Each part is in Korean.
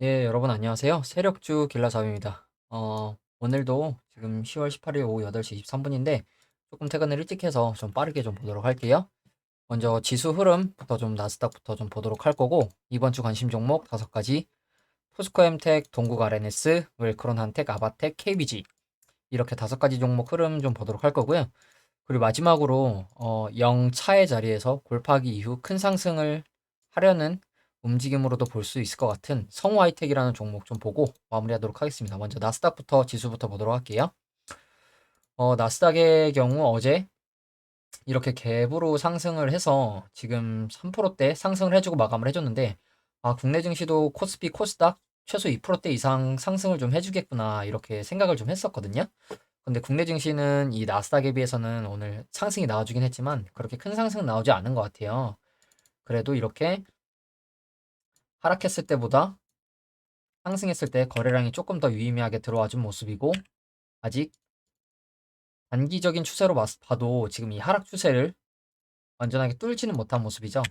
예, 여러분 안녕하세요. 세력주 길라잡입니다. 어, 오늘도 지금 10월 18일 오후 8시 23분인데 조금 퇴근을 일찍 해서 좀 빠르게 좀 보도록 할게요. 먼저 지수 흐름부터 좀 나스닥부터 좀 보도록 할 거고 이번 주 관심 종목 다섯 가지 포스코엠텍, 동국 RNS, 웰크론 한텍, 아바텍, KBG 이렇게 다섯 가지 종목 흐름 좀 보도록 할 거고요. 그리고 마지막으로 어, 0 차의 자리에서 골파기 이후 큰 상승을 하려는 움직임으로도 볼 수 있을 것 같은 성우 하이텍이라는 종목 좀 보고 마무리하도록 하겠습니다. 먼저 나스닥부터 지수부터 보도록 할게요. 어, 나스닥의 경우 어제 이렇게 갭으로 상승을 해서 지금 3%대 상승을 해주고 마감을 해줬는데 아, 국내 증시도 코스피, 코스닥 최소 2%대 이상 상승을 좀 해주겠구나 이렇게 생각을 좀 했었거든요. 근데 국내 증시는 이 나스닥에 비해서는 오늘 상승이 나와주긴 했지만 그렇게 큰 상승은 나오지 않은 것 같아요. 그래도 이렇게 하락했을 때보다 상승했을 때 거래량이 조금 더 유의미하게 들어와준 모습이고 아직 단기적인 추세로 봐도 지금 이 하락 추세를 완전하게 뚫지는 못한 모습이죠.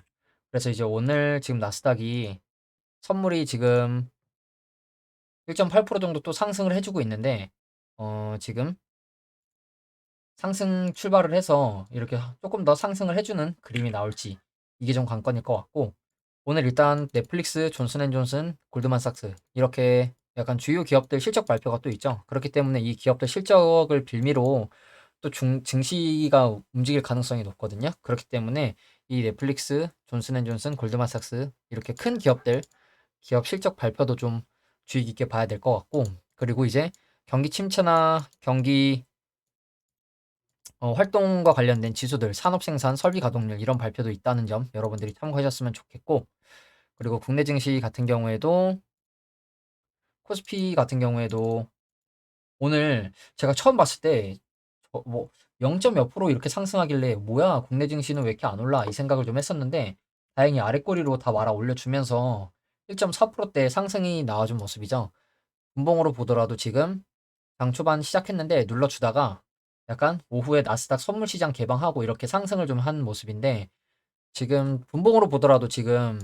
그래서 이제 오늘 지금 나스닥이 선물이 지금 1.8% 정도 또 상승을 해주고 있는데 어 지금 상승 출발을 해서 이렇게 조금 더 상승을 해주는 그림이 나올지 이게 좀 관건일 것 같고 오늘 일단 넷플릭스, 존슨앤존슨, 골드만삭스 이렇게 약간 주요 기업들 실적 발표가 또 있죠. 그렇기 때문에 이 기업들 실적을 빌미로 또 중, 증시가 움직일 가능성이 높거든요. 그렇기 때문에 이 넷플릭스, 존슨앤존슨, 골드만삭스 이렇게 큰 기업들 기업 실적 발표도 좀 주의 깊게 봐야 될 것 같고 그리고 이제 경기 침체나 경기 어, 활동과 관련된 지수들, 산업 생산, 설비 가동률 이런 발표도 있다는 점 여러분들이 참고하셨으면 좋겠고 그리고 국내 증시 같은 경우에도 코스피 같은 경우에도 오늘 제가 처음 봤을 때 뭐 0. 몇 프로 이렇게 상승하길래 뭐야 국내 증시는 왜 이렇게 안 올라 이 생각을 좀 했었는데 다행히 아랫꼬리로 다 말아 올려주면서 1.4%대 상승이 나와준 모습이죠. 분봉으로 보더라도 지금 장 초반 시작했는데 눌러주다가 약간 오후에 나스닥 선물 시장 개방하고 이렇게 상승을 좀 한 모습인데 지금 분봉으로 보더라도 지금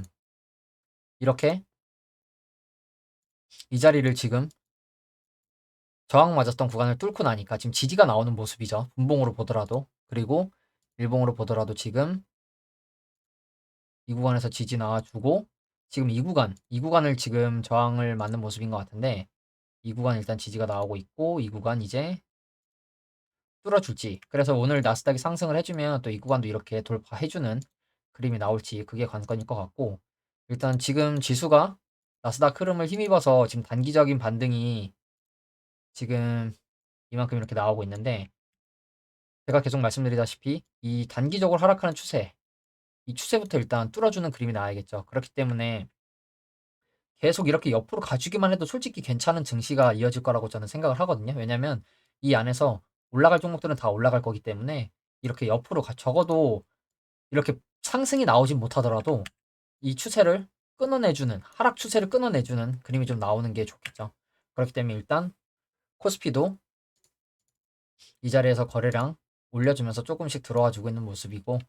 이렇게 이 자리를 지금 저항 맞았던 구간을 뚫고 나니까 지금 지지가 나오는 모습이죠. 분봉으로 보더라도 그리고 일봉으로 보더라도 지금 이 구간에서 지지 나와주고 지금 이 구간 이 구간을 지금 저항을 맞는 모습인 것 같은데 이 구간 일단 지지가 나오고 있고 이 구간 이제 뚫어줄지 그래서 오늘 나스닥이 상승을 해주면 또 이 구간도 이렇게 돌파해주는 그림이 나올지 그게 관건일 것 같고 일단 지금 지수가 나스닥 흐름을 힘입어서 지금 단기적인 반등이 지금 이만큼 이렇게 나오고 있는데 제가 계속 말씀드리다시피 이 단기적으로 하락하는 추세 이 추세부터 일단 뚫어주는 그림이 나와야겠죠. 그렇기 때문에 계속 이렇게 옆으로 가주기만 해도 솔직히 괜찮은 증시가 이어질 거라고 저는 생각을 하거든요. 왜냐면 이 안에서 올라갈 종목들은 다 올라갈 거기 때문에 이렇게 옆으로 가, 적어도 이렇게 상승이 나오진 못하더라도 이 추세를 끊어내주는 하락 추세를 끊어내주는 그림이 좀 나오는 게 좋겠죠. 그렇기 때문에 일단 코스피도 이 자리에서 거래량 올려주면서 조금씩 들어와 주고 있는 모습이고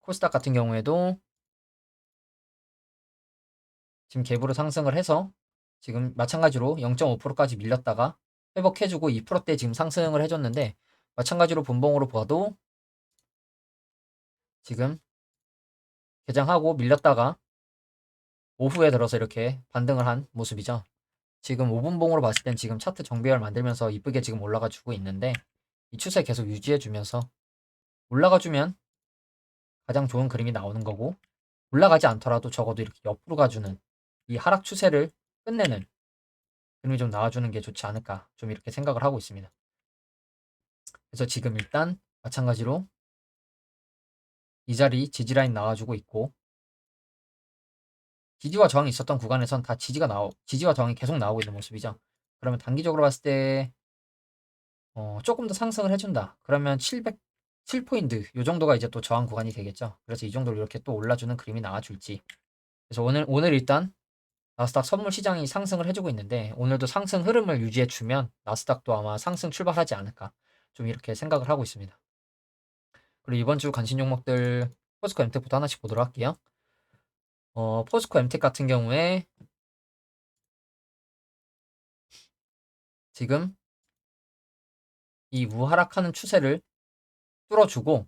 코스닥 같은 경우에도 지금 갭으로 상승을 해서 지금 마찬가지로 0.5%까지 밀렸다가 회복해주고 2%대 지금 상승을 해줬는데 마찬가지로 분봉으로 봐도 지금 개장하고 밀렸다가 오후에 들어서 이렇게 반등을 한 모습이죠. 지금 5분봉으로 봤을 땐 지금 차트 정배열 만들면서 이쁘게 지금 올라가 주고 있는데 이 추세 계속 유지해 주면서 올라가 주면 가장 좋은 그림이 나오는 거고 올라가지 않더라도 적어도 이렇게 옆으로 가주는 이 하락 추세를 끝내는 그림이 좀 나와주는 게 좋지 않을까 좀 이렇게 생각을 하고 있습니다. 그래서 지금 일단 마찬가지로 이 자리 지지 라인 나와주고 있고 지지와 저항이 있었던 구간에선 다 지지가 나오 지지와 저항이 계속 나오고 있는 모습이죠. 그러면 단기적으로 봤을 때 어, 조금 더 상승을 해준다. 그러면 707포인트 이 정도가 이제 또 저항 구간이 되겠죠. 그래서 이 정도로 이렇게 또 올라주는 그림이 나와줄지. 그래서 오늘 오늘 일단 나스닥 선물 시장이 상승을 해주고 있는데 오늘도 상승 흐름을 유지해주면 나스닥도 아마 상승 출발하지 않을까 좀 이렇게 생각을 하고 있습니다. 그리고 이번 주 관심 종목들 포스코 엠텍부터 하나씩 보도록 할게요. 어, 포스코 엠텍 같은 경우에 지금 이 우하락하는 추세를 뚫어주고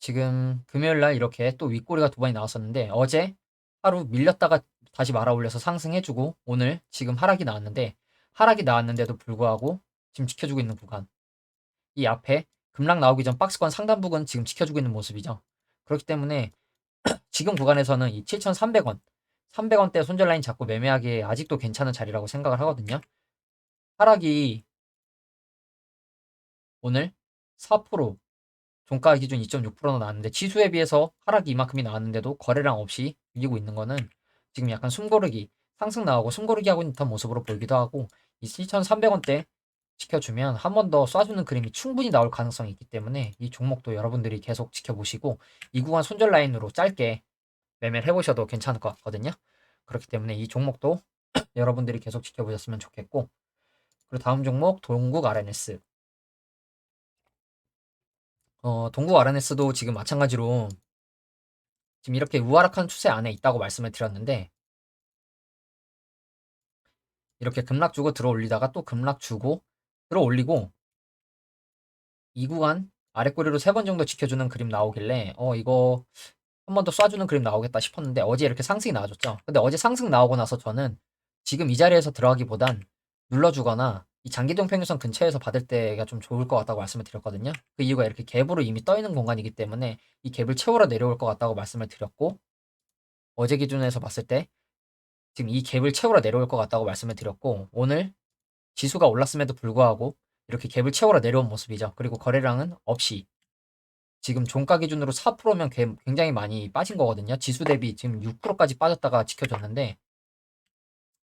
지금 금요일 날 이렇게 또 윗꼬리가 두 번이 나왔었는데 어제 하루 밀렸다가 다시 말아 올려서 상승해주고 오늘 지금 하락이 나왔는데 하락이 나왔는데도 불구하고 지금 지켜주고 있는 구간 이 앞에 급락 나오기 전 박스권 상단 부근 지금 지켜주고 있는 모습이죠. 그렇기 때문에 지금 구간에서는 이 7,300원, 300원대 손절 라인 잡고 매매하기에 아직도 괜찮은 자리라고 생각을 하거든요. 하락이 오늘 4% 종가 기준 2.6%나 나왔는데 지수에 비해서 하락이 이만큼이 나왔는데도 거래량 없이 밀리고 있는 거는 지금 약간 숨고르기 상승 나오고 숨고르기 하고 있는 모습으로 보이기도 하고 이 7,300원대 지켜주면 한 번 더 쏴주는 그림이 충분히 나올 가능성이 있기 때문에 이 종목도 여러분들이 계속 지켜보시고 이 구간 손절 라인으로 짧게 매매를 해보셔도 괜찮을 것 같거든요. 그렇기 때문에 이 종목도 여러분들이 계속 지켜보셨으면 좋겠고 그리고 다음 종목 동국 RNS 어, 동국 RNS도 지금 마찬가지로 지금 이렇게 우하락한 추세 안에 있다고 말씀을 드렸는데 이렇게 급락 주고 들어 올리다가 또 급락 주고 들어 올리고 이 구간 아랫꼬리로 세 번 정도 지켜주는 그림 나오길래 어 이거 한 번 더 쏴주는 그림 나오겠다 싶었는데 어제 이렇게 상승이 나와줬죠. 근데 어제 상승 나오고 나서 저는 지금 이 자리에서 들어가기보단 눌러주거나 이 장기동 평균선 근처에서 받을 때가 좀 좋을 것 같다고 말씀을 드렸거든요. 그 이유가 이렇게 갭으로 이미 떠 있는 공간이기 때문에 이 갭을 채우러 내려올 것 같다고 말씀을 드렸고 어제 기준에서 봤을 때 지금 이 갭을 채우러 내려올 것 같다고 말씀을 드렸고 오늘 지수가 올랐음에도 불구하고 이렇게 갭을 채우러 내려온 모습이죠. 그리고 거래량은 없이 지금 종가 기준으로 4%면 굉장히 많이 빠진 거거든요. 지수 대비 지금 6%까지 빠졌다가 지켜줬는데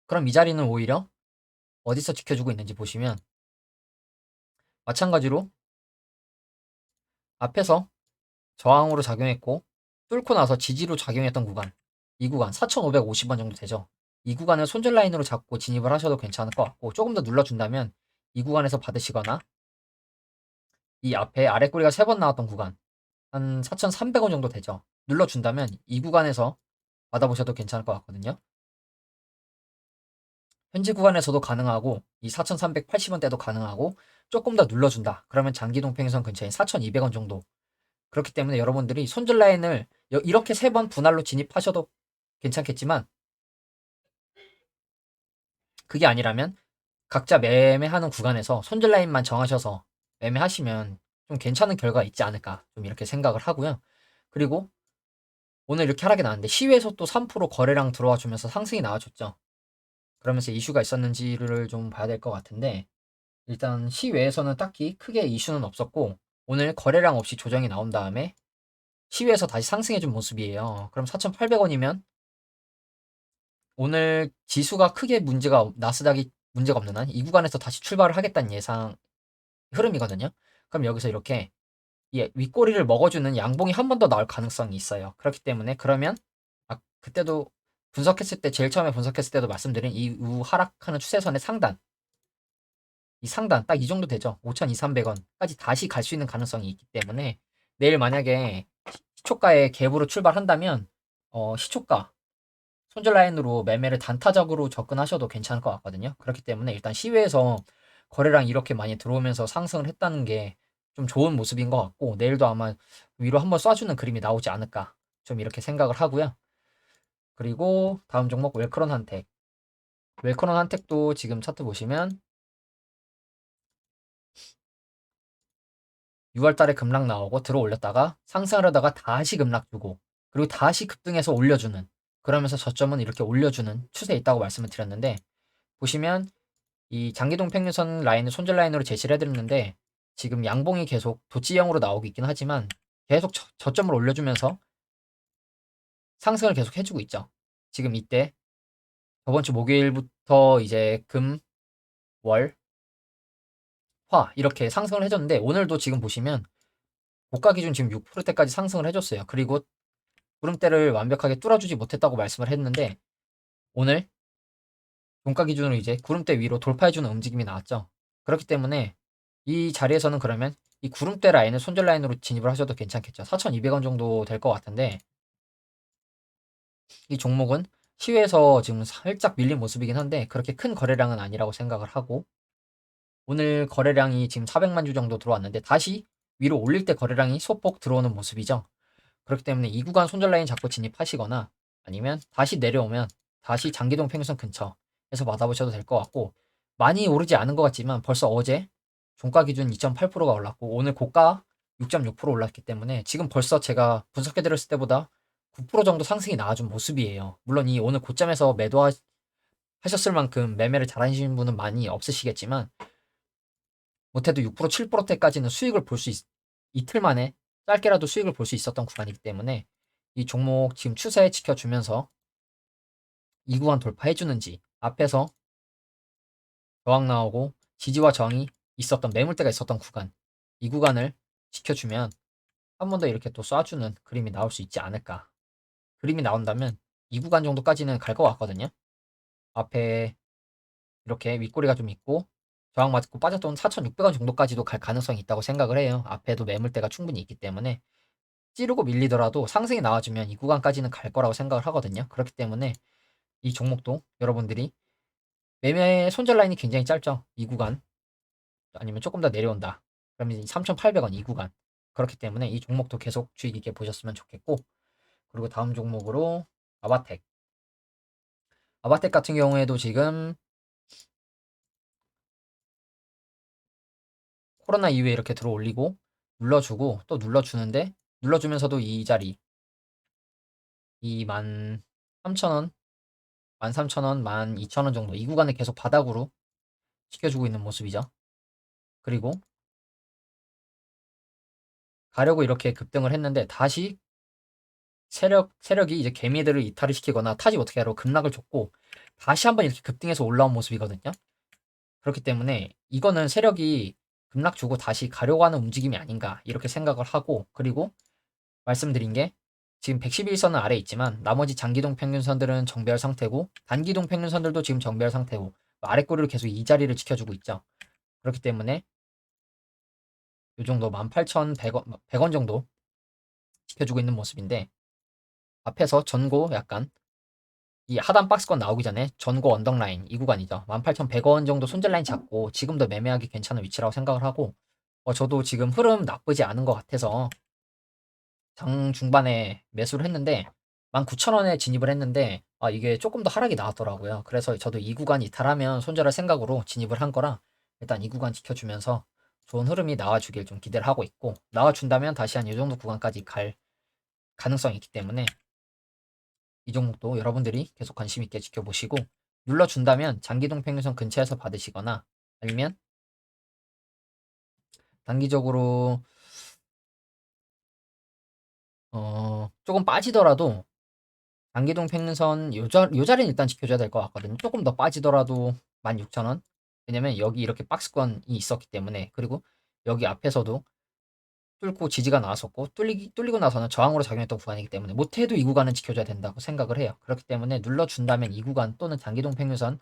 그럼 이 자리는 오히려 어디서 지켜주고 있는지 보시면 마찬가지로 앞에서 저항으로 작용했고 뚫고 나서 지지로 작용했던 구간 이 구간 4,550원 정도 되죠. 이 구간을 손절 라인으로 잡고 진입을 하셔도 괜찮을 것 같고 조금 더 눌러준다면 이 구간에서 받으시거나 이 앞에 아랫꼬리가 3번 나왔던 구간 한 4,300원 정도 되죠. 눌러준다면 이 구간에서 받아보셔도 괜찮을 것 같거든요. 현재 구간에서도 가능하고 이 4,380원대도 가능하고 조금 더 눌러준다. 그러면 장기 동평선 근처인 4,200원 정도. 그렇기 때문에 여러분들이 손절 라인을 이렇게 세 번 분할로 진입하셔도 괜찮겠지만 그게 아니라면 각자 매매하는 구간에서 손절 라인만 정하셔서 매매하시면 좀 괜찮은 결과가 있지 않을까 좀 이렇게 생각을 하고요. 그리고 오늘 이렇게 하락이 나왔는데 시외에서 또 3% 거래량 들어와 주면서 상승이 나와줬죠. 그러면서 이슈가 있었는지를 좀 봐야 될 것 같은데 일단 시외에서는 딱히 크게 이슈는 없었고 오늘 거래량 없이 조정이 나온 다음에 시외에서 다시 상승해준 모습이에요. 그럼 4,800원이면 오늘 지수가 크게 문제가 나스닥이 문제가 없는 한 이 구간에서 다시 출발을 하겠다는 예상 흐름이거든요. 그럼 여기서 이렇게 예, 윗꼬리를 먹어주는 양봉이 한 번 더 나올 가능성이 있어요. 그렇기 때문에 그러면 아, 그때도 분석했을 때 제일 처음에 분석했을 때도 말씀드린 이 우 하락하는 추세선의 상단 이 상단 딱 이 정도 되죠. 5,200~300원까지 다시 갈 수 있는 가능성이 있기 때문에 내일 만약에 시초가의 갭으로 출발한다면 어, 시초가 손절 라인으로 매매를 단타적으로 접근하셔도 괜찮을 것 같거든요. 그렇기 때문에 일단 시외에서 거래량 이렇게 많이 들어오면서 상승을 했다는 게 좀 좋은 모습인 것 같고 내일도 아마 위로 한번 쏴주는 그림이 나오지 않을까 좀 이렇게 생각을 하고요. 그리고 다음 종목 웰크론 한택. 웰크론 한택도 지금 차트 보시면 6월 달에 급락 나오고 들어 올렸다가 상승하려다가 다시 급락 주고 그리고 다시 급등해서 올려주는 그러면서 저점은 이렇게 올려주는 추세에 있다고 말씀을 드렸는데 보시면 이 장기동 평균선 라인을 손절 라인으로 제시를 해드렸는데 지금 양봉이 계속 도치형으로 나오고 있긴 하지만 계속 저, 저점을 올려주면서 상승을 계속 해주고 있죠. 지금 이때 저번 주 목요일부터 이제 금, 월, 화 이렇게 상승을 해줬는데 오늘도 지금 보시면 고가 기준 지금 6%대까지 상승을 해줬어요. 그리고 구름대를 완벽하게 뚫어주지 못했다고 말씀을 했는데 오늘 종가 기준으로 이제 구름대 위로 돌파해주는 움직임이 나왔죠. 그렇기 때문에 이 자리에서는 그러면 이 구름대 라인을 손절 라인으로 진입을 하셔도 괜찮겠죠. 4,200원 정도 될 것 같은데 이 종목은 시외에서 지금 살짝 밀린 모습이긴 한데 그렇게 큰 거래량은 아니라고 생각을 하고 오늘 거래량이 지금 400만 주 정도 들어왔는데 다시 위로 올릴 때 거래량이 소폭 들어오는 모습이죠. 그렇기 때문에 이 구간 손절 라인 잡고 진입하시거나 아니면 다시 내려오면 다시 장기동 평균선 근처에서 받아보셔도 될 것 같고 많이 오르지 않은 것 같지만 벌써 어제 종가 기준 2.8%가 올랐고 오늘 고가 6.6% 올랐기 때문에 지금 벌써 제가 분석해 드렸을 때보다 9% 정도 상승이 나와준 모습이에요. 물론 이 오늘 고점에서 매도하셨을 만큼 매매를 잘하시는 분은 많이 없으시겠지만 못해도 6% 7%대까지는 수익을 볼 수 이틀 만에 짧게라도 수익을 볼 수 있었던 구간이기 때문에 이 종목 지금 추세 지켜주면서 이 구간 돌파해주는지 앞에서 저항 나오고 지지와 저항이 있었던 매물대가 있었던 구간 이 구간을 지켜주면 한 번 더 이렇게 또 쏴주는 그림이 나올 수 있지 않을까 그림이 나온다면 이 구간 정도까지는 갈 것 같거든요 앞에 이렇게 윗꼬리가 좀 있고 저항 맞고 빠졌던 4,600원 정도까지도 갈 가능성이 있다고 생각을 해요. 앞에도 매물대가 충분히 있기 때문에 찌르고 밀리더라도 상승이 나와주면 이 구간까지는 갈 거라고 생각을 하거든요. 그렇기 때문에 이 종목도 여러분들이 매매 손절 라인이 굉장히 짧죠. 이 구간 아니면 조금 더 내려온다. 그러면 3,800원 이 구간 그렇기 때문에 이 종목도 계속 주의 깊게 보셨으면 좋겠고 그리고 다음 종목으로 아바텍 아바텍 같은 경우에도 지금 코로나 이후에 이렇게 들어 올리고 눌러주고 또 눌러주는데 눌러주면서도 이 자리 이만 삼천 원, 만 삼천 원, 만 이천 원 정도 이 구간을 계속 바닥으로 지켜주고 있는 모습이죠. 그리고 가려고 이렇게 급등을 했는데 다시 세력 세력이 이제 개미들을 이탈을 시키거나 타지 어떻게 하러 급락을 줬고 다시 한번 이렇게 급등해서 올라온 모습이거든요. 그렇기 때문에 이거는 세력이 급락 주고 다시 가려고 하는 움직임이 아닌가 이렇게 생각을 하고 그리고 말씀드린 게 지금 111선은 아래 있지만 나머지 장기동 평균선들은 정배열 상태고 단기동 평균선들도 지금 정배열 상태고 아래 꼬리를 계속 이 자리를 지켜주고 있죠. 그렇기 때문에 이 정도 18,100원 100원 정도 지켜주고 있는 모습인데 앞에서 전고 약간 이 하단 박스권 나오기 전에 전고 언덕 라인 이 구간이죠. 18,100원 정도 손절 라인 잡고 지금도 매매하기 괜찮은 위치라고 생각을 하고 어, 저도 지금 흐름 나쁘지 않은 것 같아서 장 중반에 매수를 했는데 19,000원에 진입을 했는데 아, 이게 조금 더 하락이 나왔더라고요. 그래서 저도 이 구간 이탈하면 손절할 생각으로 진입을 한 거라 일단 이 구간 지켜주면서 좋은 흐름이 나와주길 좀 기대를 하고 있고 나와준다면 다시 한 이 정도 구간까지 갈 가능성이 있기 때문에 이 종목도 여러분들이 계속 관심 있게 지켜보시고 눌러준다면 장기동 평균선 근처에서 받으시거나 아니면 단기적으로 어 조금 빠지더라도 장기동 평균선 요, 자, 요 자리는 일단 지켜줘야 될 것 같거든요. 조금 더 빠지더라도 16,000원 왜냐면 여기 이렇게 박스권이 있었기 때문에 그리고 여기 앞에서도 뚫고 지지가 나왔었고 뚫리기, 뚫리고 나서는 저항으로 작용했던 구간이기 때문에 못해도 이 구간은 지켜줘야 된다고 생각을 해요. 그렇기 때문에 눌러준다면 이 구간 또는 장기동 평균선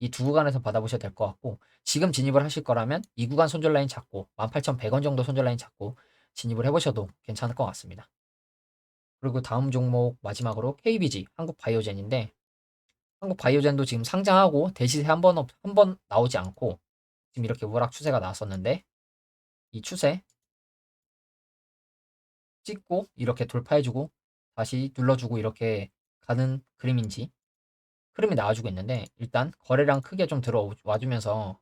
이 두 구간에서 받아보셔야 될 것 같고 지금 진입을 하실 거라면 이 구간 손절 라인 잡고 18,100원 정도 손절 라인 잡고 진입을 해보셔도 괜찮을 것 같습니다. 그리고 다음 종목 마지막으로 KBG 한국바이오젠인데 한국바이오젠도 지금 상장하고 대시세 한번 한 번 나오지 않고 지금 이렇게 우락 추세가 나왔었는데 이 추세 찍고 이렇게 돌파해주고 다시 눌러주고 이렇게 가는 그림인지 흐름이 나와주고 있는데 일단 거래량 크게 좀 들어와주면서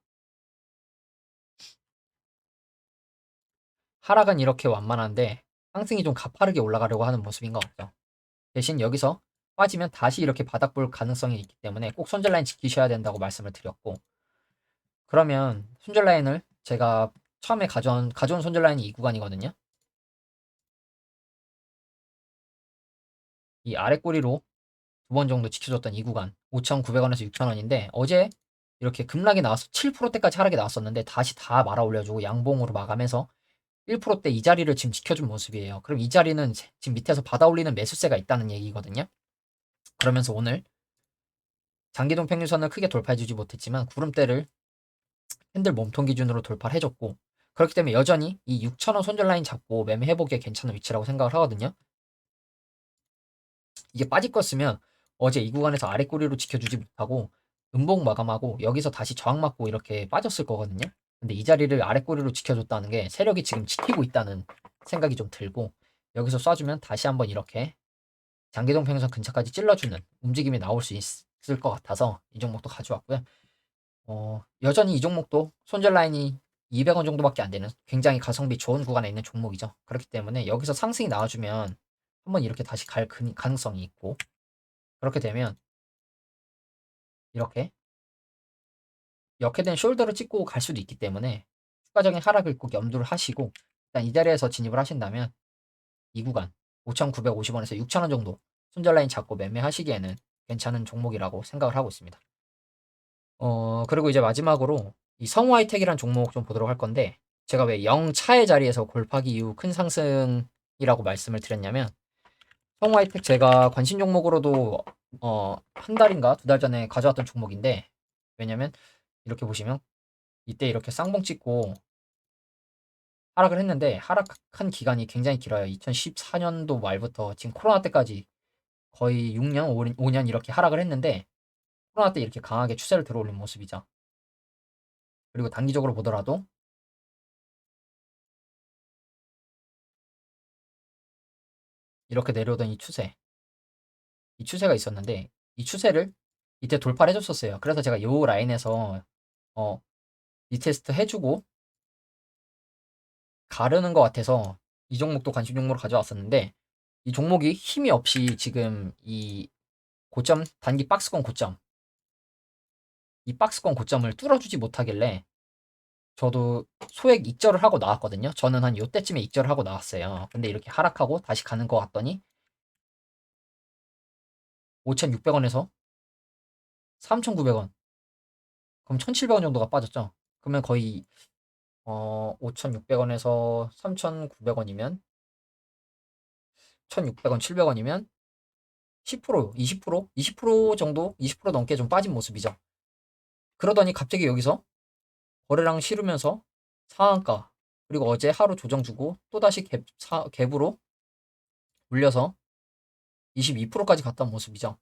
하락은 이렇게 완만한데 상승이 좀 가파르게 올라가려고 하는 모습인 것 같죠. 대신 여기서 빠지면 다시 이렇게 바닥 볼 가능성이 있기 때문에 꼭 손절 라인 지키셔야 된다고 말씀을 드렸고 그러면 손절 라인을 제가 처음에 가져온, 가져온 손절 라인이 이 구간이거든요. 이 아래 꼬리로 두 번 정도 지켜줬던 이 구간 5,900원에서 6,000원인데 어제 이렇게 급락이 나와서 7%대까지 하락이 나왔었는데 다시 다 말아 올려주고 양봉으로 마감해서 1%대 이 자리를 지금 지켜준 모습이에요. 그럼 이 자리는 지금 밑에서 받아 올리는 매수세가 있다는 얘기거든요. 그러면서 오늘 장기동 평균선을 크게 돌파해주지 못했지만 구름대를 핸들 몸통 기준으로 돌파를 해줬고 그렇기 때문에 여전히 이 6,000원 손절 라인 잡고 매매해보기에 괜찮은 위치라고 생각을 하거든요. 이게 쓰면 어제 이 구간에서 아래 꼬리로 지켜주지 못하고 음봉 마감하고 여기서 다시 저항 맞고 이렇게 빠졌을 거거든요. 근데 이 자리를 아래 꼬리로 지켜줬다는 게 세력이 지금 지키고 있다는 생각이 좀 들고 여기서 쏴주면 다시 한번 이렇게 장기동 평선 근처까지 찔러주는 움직임이 나올 수 있을 것 같아서 이 종목도 가져왔고요. 어, 여전히 이 종목도 손절 라인이 200원 정도밖에 안 되는 굉장히 가성비 좋은 구간에 있는 종목이죠. 그렇기 때문에 여기서 상승이 나와주면 한번 이렇게 다시 갈 근- 가능성이 있고 그렇게 되면 이렇게 역회된 숄더를 찍고 갈 수도 있기 때문에 추가적인 하락을 꼭 염두를 하시고 일단 이 자리에서 진입을 하신다면 이 구간 5,950원에서 6,000원 정도 손절 라인 잡고 매매하시기에는 괜찮은 종목이라고 생각을 하고 있습니다. 어 그리고 이제 마지막으로 이 성우 하이텍이라는 종목 좀 보도록 할 건데 제가 왜 0차의 자리에서 골파기 이후 큰 상승이라고 말씀을 드렸냐면 성우 하이텍 제가 관심 종목으로도 어 한 달인가 두 달 전에 가져왔던 종목인데 왜냐면 이렇게 보시면 이때 이렇게 쌍봉 찍고 하락을 했는데 하락한 기간이 굉장히 길어요. 2014년도 말부터 지금 코로나 때까지 거의 6년, 5년 이렇게 하락을 했는데 코로나 때 이렇게 강하게 추세를 들어올린 모습이죠. 그리고 단기적으로 보더라도 이렇게 내려오던 이 추세, 이 추세가 있었는데 이 추세를 이때 돌파를 해줬었어요. 그래서 제가 요 라인에서 어, 리테스트 해주고 가르는 것 같아서 이 종목도 관심 종목으로 가져왔었는데 이 종목이 힘이 없이 지금 이 고점 단기 박스권 고점 이 박스권 고점을 뚫어주지 못하길래 저도 소액 익절을 하고 나왔거든요. 저는 한 요때쯤에 익절을 하고 나왔어요. 근데 이렇게 하락하고 다시 가는 것 같더니 5,600원에서 3,900원 그럼 1,700원 정도가 빠졌죠. 그러면 거의 어 5,600원에서 3,900원이면 1,600원, 700원이면 10%, 20%, 20% 정도, 20% 넘게 좀 빠진 모습이죠. 그러더니 갑자기 여기서 거래량 실으면서 상한가 그리고 어제 하루 조정 주고 또다시 갭, 사, 갭으로 올려서 22%까지 갔던 모습이죠.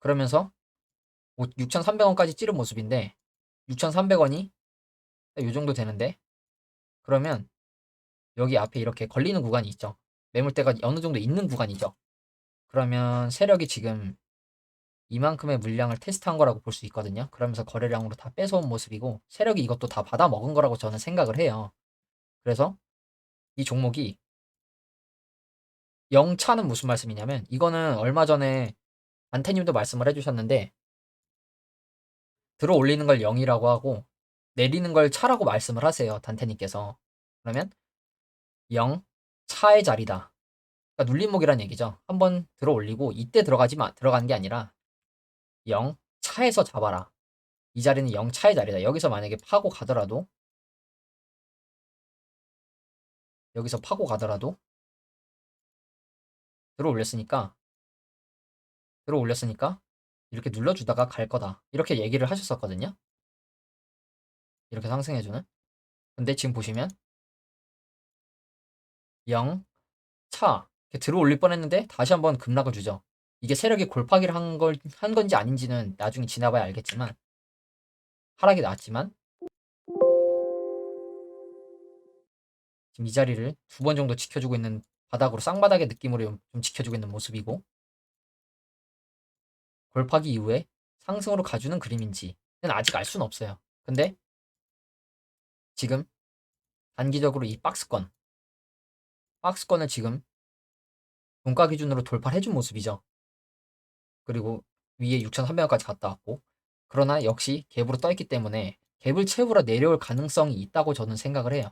그러면서 6,300원까지 찌른 모습인데 6,300원이 이 정도 되는데 그러면 여기 앞에 이렇게 걸리는 구간이 있죠. 매물대가 어느 정도 있는 구간이죠. 그러면 세력이 지금 이만큼의 물량을 테스트한 거라고 볼 수 있거든요. 그러면서 거래량으로 다 뺏어온 모습이고 세력이 이것도 다 받아 먹은 거라고 저는 생각을 해요. 그래서 이 종목이 0차는 무슨 말씀이냐면 이거는 얼마 전에 안테님도 말씀을 해주셨는데 들어 올리는 걸 0이라고 하고 내리는 걸 차라고 말씀을 하세요. 단테님께서. 그러면 0 차의 자리다. 그러니까 눌림목이란 얘기죠. 한번 들어 올리고 이때 들어가지 마 들어가는 게 아니라 0 차에서 잡아라. 이 자리는 0 차의 자리다. 여기서 만약에 파고 가더라도 여기서 파고 가더라도 들어 올렸으니까 들어 올렸으니까 이렇게 눌러주다가 갈 거다. 이렇게 얘기를 하셨었거든요. 이렇게 상승해주는. 근데 지금 보시면 0 차 들어 올릴 뻔했는데 다시 한번 급락을 주죠. 이게 세력이 골파기를 한 걸 한 건지 아닌지는 나중에 지나봐야 알겠지만 하락이 나왔지만 지금 이 자리를 두 번 정도 지켜주고 있는 바닥으로 쌍바닥의 느낌으로 좀 지켜주고 있는 모습이고 골파기 이후에 상승으로 가주는 그림인지는 아직 알 수는 없어요. 근데 지금 단기적으로 이 박스권 박스권을 지금 종가 기준으로 돌파를 해준 모습이죠. 그리고 위에 6,300원까지 갔다 왔고 그러나 역시 갭으로 떠있기 때문에 갭을 채우러 내려올 가능성이 있다고 저는 생각을 해요.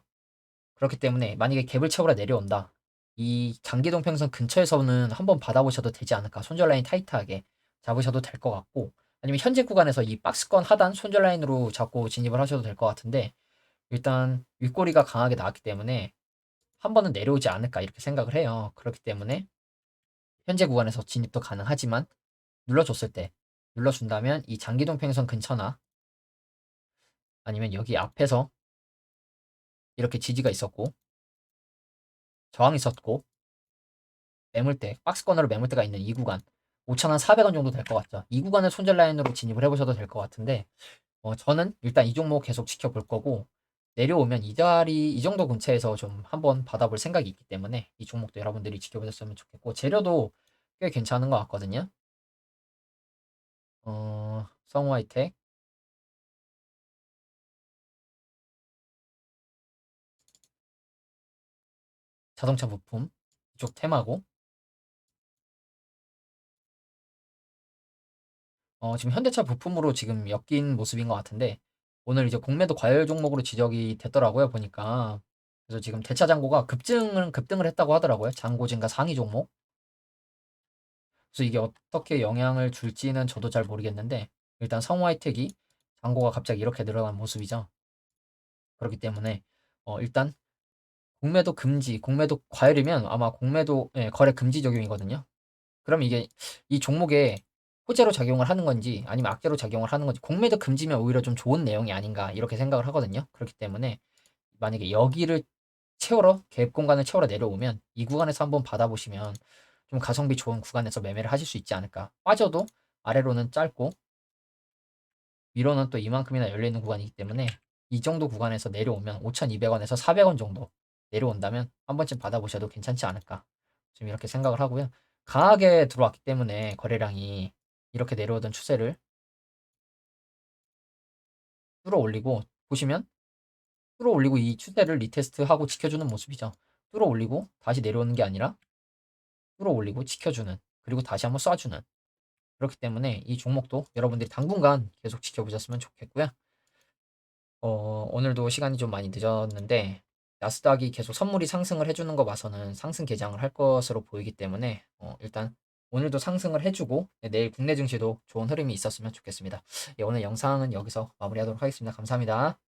그렇기 때문에 만약에 갭을 채우러 내려온다. 이 장기동 평선 근처에서는 한번 받아보셔도 되지 않을까. 손절 라인 타이트하게 잡으셔도 될 것 같고 아니면 현재 구간에서 이 박스권 하단 손절 라인으로 잡고 진입을 하셔도 될 것 같은데 일단 윗꼬리가 강하게 나왔기 때문에 한 번은 내려오지 않을까 이렇게 생각을 해요. 그렇기 때문에 현재 구간에서 진입도 가능하지만 눌러줬을 때 눌러준다면 이 장기동 평선 근처나 아니면 여기 앞에서 이렇게 지지가 있었고 저항이 있었고 매물대 박스권으로 매물대가 있는 이 구간 5,400원 정도 될 것 같죠. 이 구간을 손절 라인으로 진입을 해보셔도 될 것 같은데 어, 저는 일단 이 종목 계속 지켜볼 거고 내려오면 이 자리 이 정도 근처에서 좀 한번 받아볼 생각이 있기 때문에 이 종목도 여러분들이 지켜보셨으면 좋겠고 재료도 꽤 괜찮은 것 같거든요. 어, 성화이텍 자동차 부품? 이쪽 테마고? 어, 지금 현대차 부품으로 지금 엮인 모습인 것 같은데 오늘 이제 공매도 과열 종목으로 지적이 됐더라고요 보니까. 그래서 지금 대차 잔고가 급증을 급등을 했다고 하더라고요. 잔고 증가 상위 종목 그래서 이게 어떻게 영향을 줄지는 저도 잘 모르겠는데 일단 성화이텍이 잔고가 갑자기 이렇게 늘어난 모습이죠 그렇기 때문에 어, 일단 공매도 금지 공매도 과열이면 아마 공매도 예, 거래 금지 적용이거든요 그럼 이게 이 종목에 호재로 작용을 하는 건지 아니면 악재로 작용을 하는 건지 공매도 금지면 오히려 좀 좋은 내용이 아닌가 이렇게 생각을 하거든요. 그렇기 때문에 만약에 여기를 채우러 갭 공간을 채우러 내려오면 이 구간에서 한번 받아보시면 좀 가성비 좋은 구간에서 매매를 하실 수 있지 않을까. 빠져도 아래로는 짧고 위로는 또 이만큼이나 열려있는 구간이기 때문에 이 정도 구간에서 내려오면 5,200원에서 400원 정도 내려온다면 한 번쯤 받아보셔도 괜찮지 않을까. 지금 이렇게 생각을 하고요. 강하게 들어왔기 때문에 거래량이 이렇게 내려오던 추세를 뚫어 올리고 보시면 뚫어 올리고 이 추세를 리테스트하고 지켜주는 모습이죠. 뚫어 올리고 다시 내려오는 게 아니라 뚫어 올리고 지켜주는 그리고 다시 한번 쏴주는 그렇기 때문에 이 종목도 여러분들이 당분간 계속 지켜보셨으면 좋겠고요. 어, 오늘도 시간이 좀 많이 늦었는데 나스닥이 계속 선물이 상승을 해주는 거 봐서는 상승 개장을 할 것으로 보이기 때문에 어, 일단 오늘도 상승을 해주고 네, 내일 국내 증시도 좋은 흐름이 있었으면 좋겠습니다. 예, 오늘 영상은 여기서 마무리하도록 하겠습니다. 감사합니다.